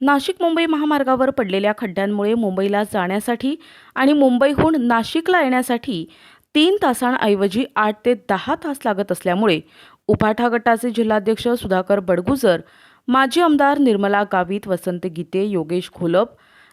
नाशिक मुंबई महामार्गावर पडलेल्या खड्ड्यांमुळे मुंबईला जाण्यासाठी आणि मुंबईहून नाशिकला येण्यासाठी तीन तासांऐवजी आठ ते दहा तास लागत असल्यामुळे उपाठा गटाचे जिल्हाध्यक्ष सुधाकर बडगुजर माजी आमदार निर्मला गावित वसंत गीते योगेश घोलप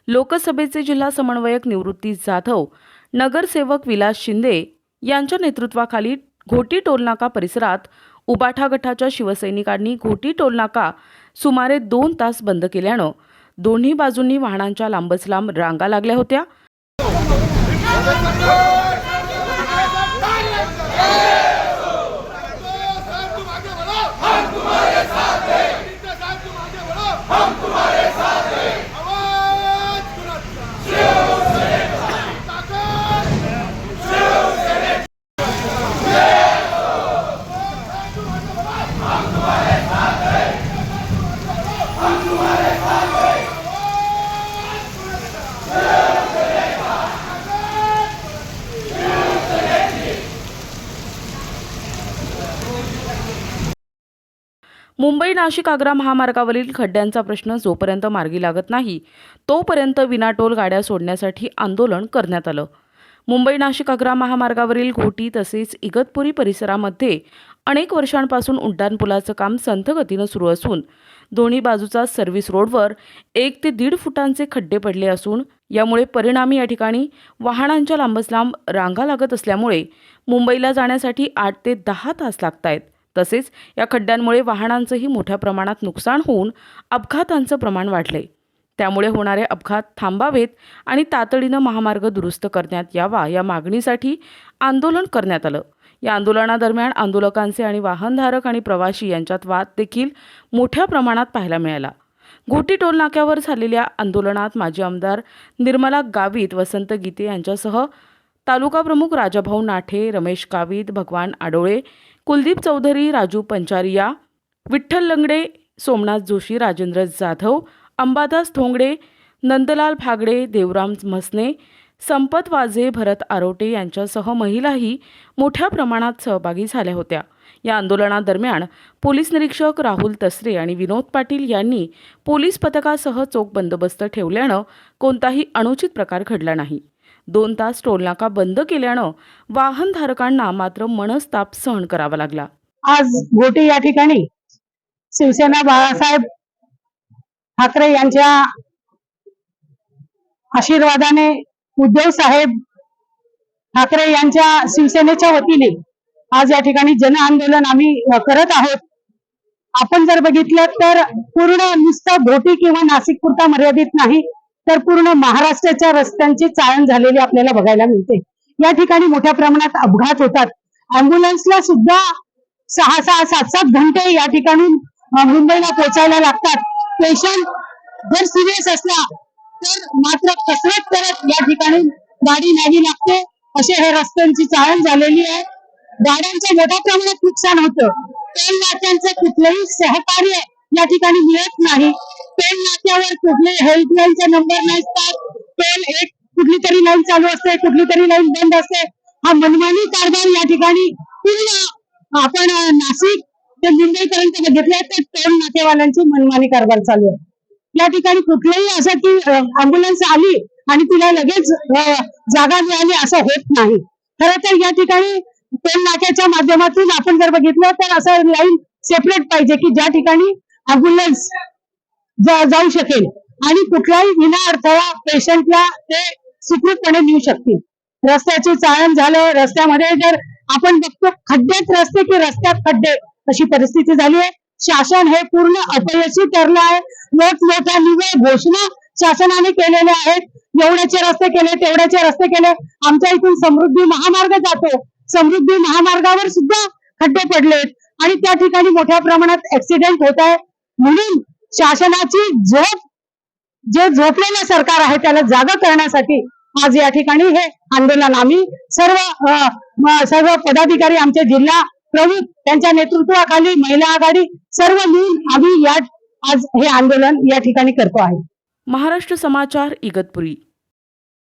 लोकसभेचे जिल्हा समन्वयक निवृत्ती जाधव नगरसेवक विलास शिंदे यांच्या नेतृत्वाखाली घोटी टोलनाका परिसरात उबाठा गटाच्या शिवसैनिकांनी घोटी टोलनाका सुमारे दोन तास बंद केल्यानं दोन्ही बाजूंनी वाहनांच्या लांबच लांब रांगा लागल्या होत्या. मुंबई नाशिक आग्रा महामार्गावरील खड्ड्यांचा प्रश्न जोपर्यंत मार्गी लागत नाही तोपर्यंत विनाटोल गाड्या सोडण्यासाठी आंदोलन करण्यात आलं. मुंबई नाशिक आग्रा महामार्गावरील घोटी तसेच इगतपुरी परिसरामध्ये अनेक वर्षांपासून उड्डाणपुलाचं काम संथगतीनं सुरू असून दोन्ही बाजूचा सर्व्हिस रोडवर एक ते दीड फुटांचे खड्डे पडले असून यामुळे परिणामी या ठिकाणी वाहनांच्या लांबच लांब रांगा लागत असल्यामुळे मुंबईला जाण्यासाठी आठ ते दहा तास लागत आहेत तसेच या खड्ड्यांमुळे वाहनांचंही मोठ्या प्रमाणात नुकसान होऊन अपघातांचं प्रमाण वाढले. त्यामुळे होणारे अपघात थांबावेत आणि तातडीनं महामार्ग दुरुस्त करण्यात यावा या मागणीसाठी आंदोलन करण्यात आलं. या आंदोलनादरम्यान आंदोलकांचे आणि वाहनधारक आणि प्रवासी यांच्यात वाद देखील मोठ्या प्रमाणात पाहायला मिळाला. घोटी टोलनाक्यावर झालेल्या आंदोलनात माजी आमदार निर्मला गावित वसंत गीते यांच्यासह तालुका प्रमुख राजाभाऊ नाठे रमेश गावित भगवान आडोळे कुलदीप चौधरी राजू पंचारिया विठ्ठल लंगडे सोमनाथ जोशी राजेंद्र जाधव अंबादास थोंगडे नंदलाल भागडे देवराम म्हसने संपत वाझे भरत आरोटे यांच्यासह महिलाही मोठ्या प्रमाणात सहभागी झाल्या होत्या. या आंदोलनादरम्यान पोलीस निरीक्षक राहुल तसरे आणि विनोद पाटील यांनी पोलीस पथकासह चोख बंदोबस्त ठेवल्यानं कोणताही अनुचित प्रकार घडला नाही. दोन तास टोलनाका बंद केल्यानं वाहनधारकांना मात्र मनस्ताप सहन करावा लागला. आज गोटे या ठिकाणी शिवसेना बाळासाहेब ठाकरे यांच्या आशीर्वादाने उद्धव साहेब ठाकरे यांच्या शिवसेनेच्या वतीने आज या ठिकाणी जन आंदोलन आम्ही करत आहोत. आपण जर बघितलं तर पूर्ण नुसतं घोटी किंवा नाशिक पुरता मर्यादित नाही. तर पूर्ण महाराष्ट्राच्या रस्त्यांची चाळण झालेली आपल्याला बघायला मिळते. या ठिकाणी मोठ्या प्रमाणात अपघात होतात. अँब्युलन्सला सुद्धा सहा सहा सात सात घंटे या ठिकाणी मुंबईला पोहोचायला लागतात. पेशंट जर सिरियस असला तर मात्र कसरत करत या ठिकाणी गाडी न्यावी लागते. असे हे रस्त्यांची चाळण झालेली आहे. गाड्यांचं मोठ्या प्रमाणात नुकसान होतं. पेन नात्यांचं कुठलंही सहकार्य या ठिकाणी मिळत नाही. पेन नाक्यावर कुठले हेल्पलाईनचे नंबर नसतात. पेन एक कुठली तरी लाईन चालू असते कुठली तरी लाईन बंद असते. हा मनमानी कारभार या ठिकाणी पूर्ण आपण नाशिक ते मुंबईपर्यंत बघितले बघितलं तर टोल नाकेवाल्यांची मनमानी कारभार चालू आहे. या ठिकाणी कुठलंही असं की अँब्युलन्स आली आणि तिला लगेच जागा मिळाली असं होत नाही. खरं तर या ठिकाणी टोल नाक्याच्या माध्यमातून आपण जर बघितलं तर असं लाईन सेपरेट पाहिजे की ज्या ठिकाणी अँब्युलन्स जाऊ शकेल. आणि कुठलाही विना अडथळा पेशंटला ते सुखरूपपणे नेऊ शकतील. रस्त्याचे चाळण झालं रस्त्यामध्ये जर आपण बघतो खड्डेच रस्ते की रस्त्यात खड्डे अशी परिस्थिती झाली आहे. शासन हे पूर्ण अपयशी ठरलं आहे. मोठमोठ्या निवड घोषणा शासनाने केलेल्या आहेत. एवढ्याचे रस्ते केले तेवढ्याचे रस्ते केले. आमच्या इथून समृद्धी महामार्ग जातो. समृद्धी महामार्गावर सुद्धा खड्डे पडलेत. आणि त्या ठिकाणी मोठ्या प्रमाणात ऍक्सिडेंट होत आहे. म्हणून शासनाची झोप जे झोपलेलं सरकार आहे त्याला जागा करण्यासाठी आज या ठिकाणी हे आंदोलन आम्ही सर्व सर्व पदाधिकारी आमचे जिल्हा प्रमुख त्यांच्या नेतृत्वाखाली महिला आघाडी सर्व मिळून आम्ही या आज हे आंदोलन या ठिकाणी करतो आहे. महाराष्ट्र समाचार इगतपुरी.